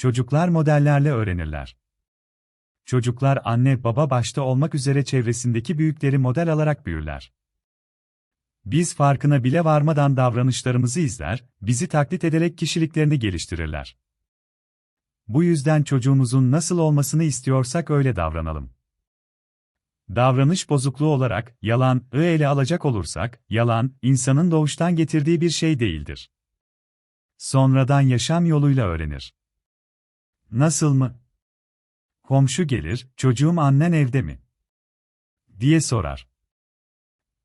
Çocuklar modellerle öğrenirler. Çocuklar anne baba başta olmak üzere çevresindeki büyükleri model alarak büyürler. Biz farkına bile varmadan davranışlarımızı izler, bizi taklit ederek kişiliklerini geliştirirler. Bu yüzden çocuğumuzun nasıl olmasını istiyorsak öyle davranalım. Davranış bozukluğu olarak, yalan, ı ele alacak olursak, yalan, insanın doğuştan getirdiği bir şey değildir. Sonradan yaşam yoluyla öğrenir. Nasıl mı? Komşu gelir, çocuğum annen evde mi? diye sorar.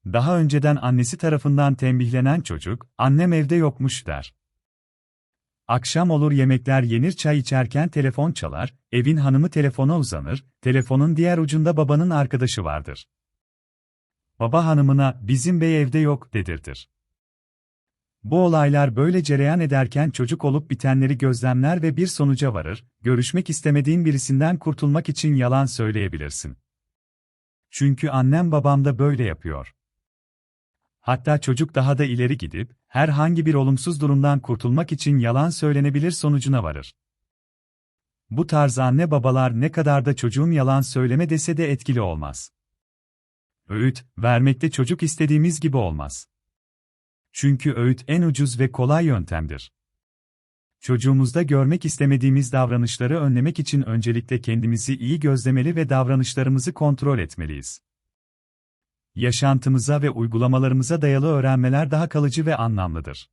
Daha önceden annesi tarafından tembihlenen çocuk, annem evde yokmuş der. Akşam olur yemekler yenir çay içerken telefon çalar, evin hanımı telefona uzanır, telefonun diğer ucunda babanın arkadaşı vardır. Baba hanımına, bizim bey evde yok, dedirtir. Bu olaylar böyle cereyan ederken çocuk olup bitenleri gözlemler ve bir sonuca varır, görüşmek istemediğin birisinden kurtulmak için yalan söyleyebilirsin. Çünkü annem babam da böyle yapıyor. Hatta çocuk daha da ileri gidip, herhangi bir olumsuz durumdan kurtulmak için yalan söylenebilir sonucuna varır. Bu tarz anne babalar ne kadar da çocuğum yalan söyleme dese de etkili olmaz. Öğüt, vermekte çocuk istediğimiz gibi olmaz. Çünkü öğüt en ucuz ve kolay yöntemdir. Çocuğumuzda görmek istemediğimiz davranışları önlemek için öncelikle kendimizi iyi gözlemeli ve davranışlarımızı kontrol etmeliyiz. Yaşantımıza ve uygulamalarımıza dayalı öğrenmeler daha kalıcı ve anlamlıdır.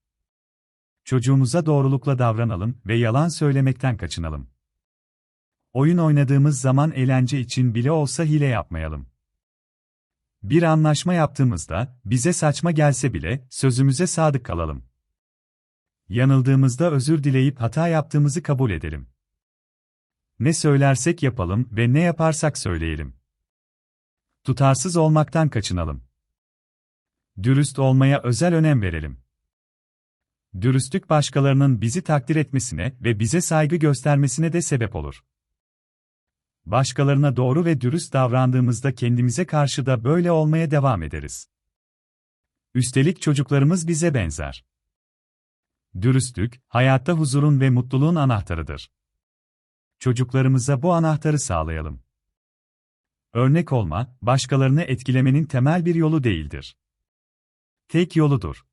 Çocuğumuza doğrulukla davranalım ve yalan söylemekten kaçınalım. Oyun oynadığımız zaman eğlence için bile olsa hile yapmayalım. Bir anlaşma yaptığımızda, bize saçma gelse bile, sözümüze sadık kalalım. Yanıldığımızda özür dileyip hata yaptığımızı kabul edelim. Ne söylersek yapalım ve ne yaparsak söyleyelim. Tutarsız olmaktan kaçınalım. Dürüst olmaya özel önem verelim. Dürüstlük başkalarının bizi takdir etmesine ve bize saygı göstermesine de sebep olur. Başkalarına doğru ve dürüst davrandığımızda kendimize karşı da böyle olmaya devam ederiz. Üstelik çocuklarımız bize benzer. Dürüstlük, hayatta huzurun ve mutluluğun anahtarıdır. Çocuklarımıza bu anahtarı sağlayalım. Örnek olma, başkalarını etkilemenin temel bir yolu değildir. Tek yoludur.